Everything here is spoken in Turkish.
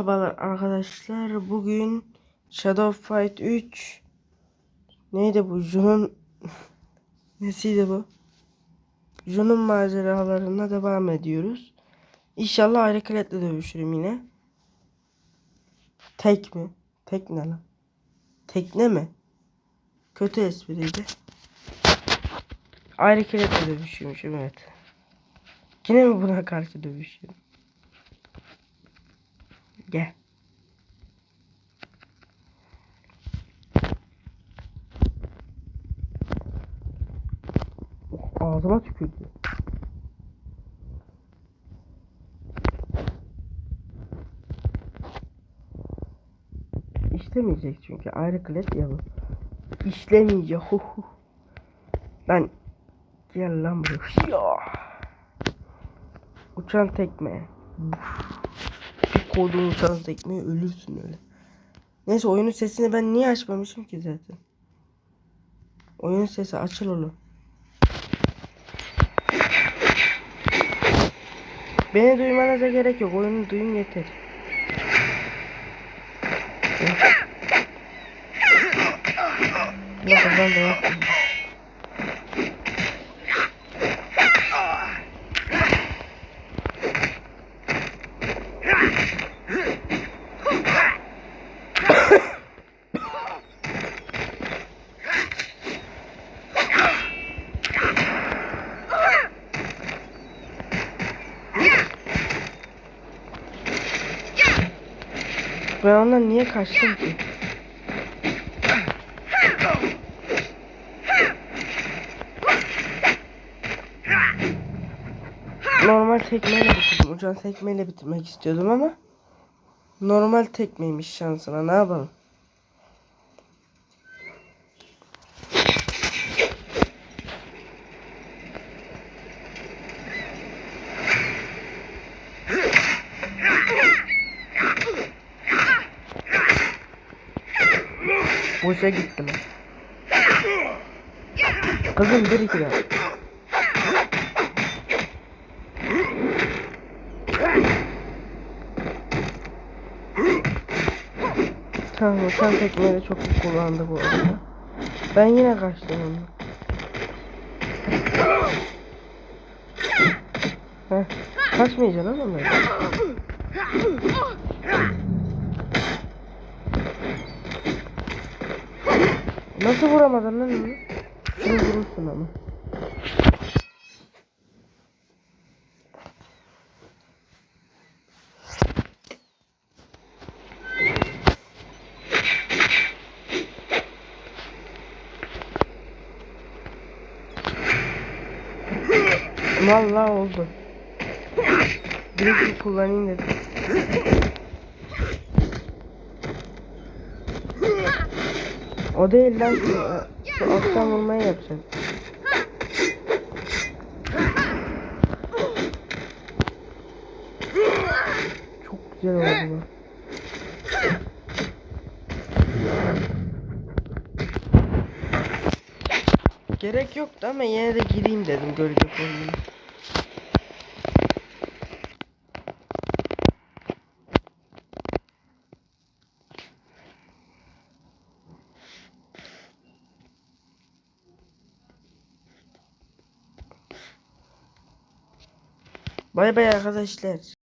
Merhabalar arkadaşlar. Bugün Shadow Fight 3 neydi bu? Jun'un nesiydi bu? Jun'un maceralarına devam ediyoruz. İnşallah ayrı kletle dövüşürüm yine. Tek mi? Tek ne lan? Tekne mi? Kötü espriydi. Ayrı kletle dövüşüyormuşum evet. Yine mi buna karşı dövüşüyorum? Gel. Oh, ağzıma tükürdü. İşlemeyecek çünkü ayrı klet ya bu. İşlemeyecek. Hu hu. Lan gel lan buraya. Ya. Uçan tekme. Bir kodun uçan tekmeye ölürsün öyle. Neyse oyunun sesini ben niye açmamışım ki zaten. Oyunun sesi açıl oğlum. Beni duymanıza gerek yok. Oyunu duyun yeter. Ne kadar da yaptım. Ben ondan niye kaçtım ki? Normal tekmeyle bitirdim. Ucan tekmeyle bitirmek istiyordum ama normal tekmeymiş şansına. Ne yapalım? Boşa gittim. Kızım bir iki daha. Tamam uçan tekmeyi çok iyi kullandı bu arada. Ben yine kaçtım onu. Heh, kaçmayacaksın oğlum öyle. Nasıl vuramadın lan onu? Şunu vurursun ama. Vallahi oldu. Direkt kullanayım dedim. O değil lan şu, şu alttan vurmayı yapacağım. Çok güzel oldu bu. Gerek yoktu ama yine de gireyim dedim gölge formuna. Bay bay arkadaşlar.